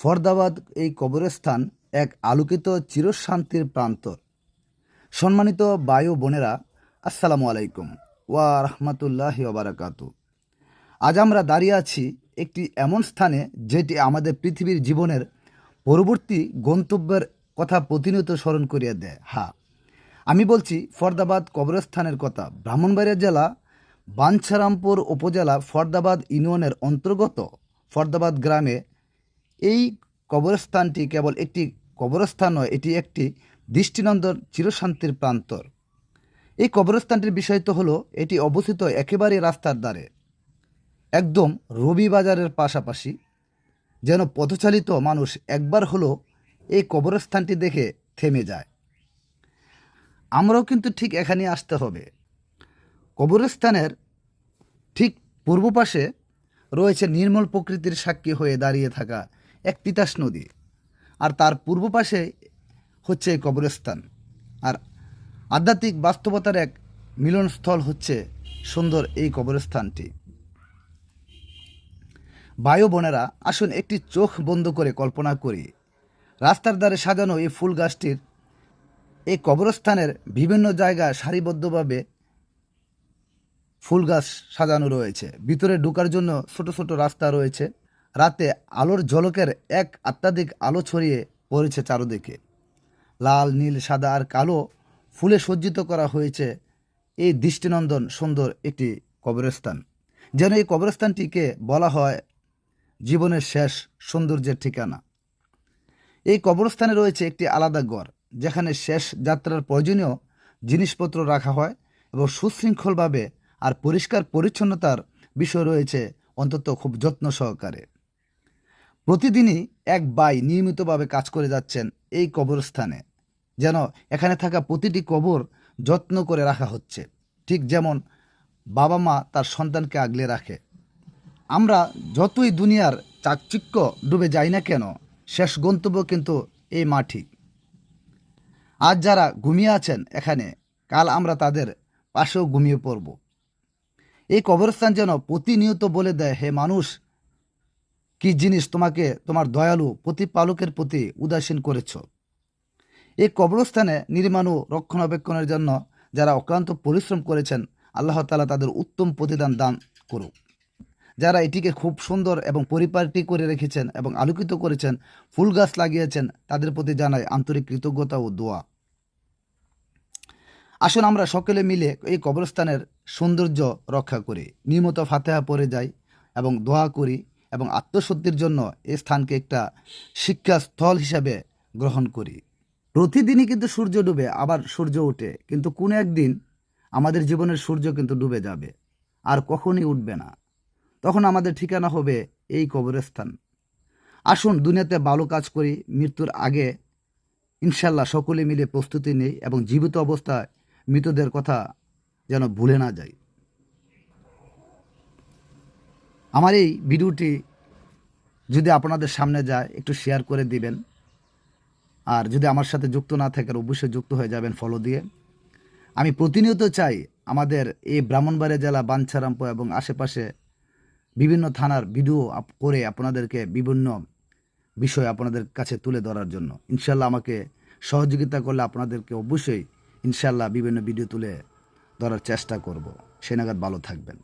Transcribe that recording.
ফরদাবাদ এই কবরস্থান এক আলোকিত চিরশান্তির প্রান্তর। সম্মানিত বায়ু বোনেরা, আসসালামু আলাইকুম ওয়া রহমতুল্লাহ বারাকাতু আজ আমরা দাঁড়িয়ে আছি একটি এমন স্থানে যেটি আমাদের পৃথিবীর জীবনের পরবর্তী গন্তব্যের কথা প্রতিনিয়ত স্মরণ করিয়ে দেয়। হ্যাঁ আমি বলছি ফরদাবাদ কবরস্থানের কথা। ব্রাহ্মণবাড়িয়া জেলা বাঞ্ছারামপুর উপজেলা ফরদাবাদ ইউনিয়নের অন্তর্গত ফরদাবাদ গ্রামে এই কবরস্থানটি কেবল একটি কবরস্থান নয়, এটি একটি দৃষ্টিনন্দন চিরশান্তির প্রান্তর। এই কবরস্থানটির বিষয় তো হলো, এটি অবস্থিত একেবারে রাস্তার দ্বারে একদম রবি বাজারের পাশাপাশি। যেন পথচালিত মানুষ একবার হলো এই কবরস্থানটি দেখে থেমে যায়। আমরাও কিন্তু ঠিক এখানে আসতে হবে। কবরস্থানের ঠিক পূর্ব পাশে রয়েছে নির্মল প্রকৃতির সাক্ষী হয়ে দাঁড়িয়ে থাকা এক তিতাস নদী। আর তার পূর্ব পাশে হচ্ছে কবরস্থান। আর আধ্যাত্মিক বাস্তবতার এক মিলনস্থল হচ্ছে সুন্দর এই কবরস্থানটি। বায়ু বোনেরা, আসুন একটি চোখ বন্ধ করে কল্পনা করি। রাস্তার ধারে সাজানো এই ফুল গাছটির এই কবরস্থানের বিভিন্ন জায়গায় সারিবদ্ধভাবে ফুল গাছ সাজানো রয়েছে। ভিতরে ঢোকার জন্য ছোট ছোট রাস্তা রয়েছে। রাতে আলোর ঝলকের এক আত্মাধিক আলো ছড়িয়ে পড়েছে চারদিকে। লাল, নীল, সাদা আর কালো ফুলে সজ্জিত করা হয়েছে এই দৃষ্টিনন্দন সুন্দর একটি কবরস্থান। যেন এই কবরস্থানটিকে বলা হয় জীবনের শেষ সৌন্দর্যের ঠিকানা। এই কবরস্থানে রয়েছে একটি আলাদা ঘর, যেখানে শেষ যাত্রার প্রয়োজনীয় জিনিসপত্র রাখা হয় এবং সুশৃঙ্খলভাবে আর পরিষ্কার পরিচ্ছন্নতার বিষয় রয়েছে অন্তত খুব যত্ন সহকারে। প্রতিদিনই এক বাই নিয়মিতভাবে কাজ করে যাচ্ছেন এই কবরস্থানে। যেন এখানে থাকা প্রতিটি কবর যত্ন করে রাখা হচ্ছে। ঠিক যেমন বাবা মা তার সন্তানকে আগলে রাখে। আমরা যতই দুনিয়ার চাকচিক্য ডুবে যাই না কেন, শেষ গন্তব্য কিন্তু এই মাটি আজ যারা ঘুমিয়ে আছেন এখানে, কাল আমরা তাদের পাশেও ঘুমিয়ে পড়ব। এই কবরস্থান যেন প্রতিনিয়ত বলে দেয়, হে মানুষ কি জিনিস তোমাকে, তোমার দয়ালু প্রতিপালকের প্রতি উদাসীন করেছ? এই কবরস্থানে নির্মাণ ও রক্ষণাবেক্ষণের জন্য যারা অক্লান্ত পরিশ্রম করেছেন, আল্লাহ তালা তাদের উত্তম প্রতিদান দান করুক। যারা এটিকে খুব সুন্দর এবং পরিপাটি করে রেখেছেন এবং আলোকিত করেছেন, ফুল গাছ লাগিয়েছেন, তাদের প্রতি জানাই আন্তরিক কৃতজ্ঞতা ও দোয়া। আসুন আমরা সকলে মিলে এই কবরস্থানের সৌন্দর্য রক্ষা করি। নিয়মিত ফাতেহা পরে যাই এবং দোয়া করি। এবং আত্মশুদ্ধির জন্য এই স্থানকে একটা শিক্ষাস্থল হিসাবে গ্রহণ করি। প্রতিদিনই কিন্তু সূর্য ডুবে, আবার সূর্য ওঠে। কিন্তু কোনো একদিন আমাদের জীবনের সূর্য কিন্তু ডুবে যাবে, আর কখনই উঠবে না। তখন আমাদের ঠিকানা হবে এই কবরস্থান। আসুন, দুনিয়াতে ভালো কাজ করি, মৃত্যুর আগে ইনশাল্লাহ সকলে মিলে প্রস্তুতি নেই এবং জীবিত অবস্থায় মৃতদের কথা যেন ভুলে না যাই। আমার এই ভিডিওটি যদি আপনাদের সামনে যায়, একটু শেয়ার করে দিবেন। আর যদি আমার সাথে যুক্ত না থাকেন, অবশ্যই যুক্ত হয়ে যাবেন ফলো দিয়ে। আমি প্রতিনিয়ত চাই আমাদের এই ব্রাহ্মণবাড়িয়া জেলা, বাঞ্ছারামপুর এবং আশেপাশে বিভিন্ন থানার ভিডিও করে আপনাদেরকে বিভিন্ন বিষয় আপনাদের কাছে তুলে ধরার জন্য। ইনশাল্লাহ আমাকে সহযোগিতা করলে আপনাদেরকে অবশ্যই ইনশাল্লাহ বিভিন্ন ভিডিও তুলে ধরার চেষ্টা করব। সে নাগাদ ভালো থাকবেন।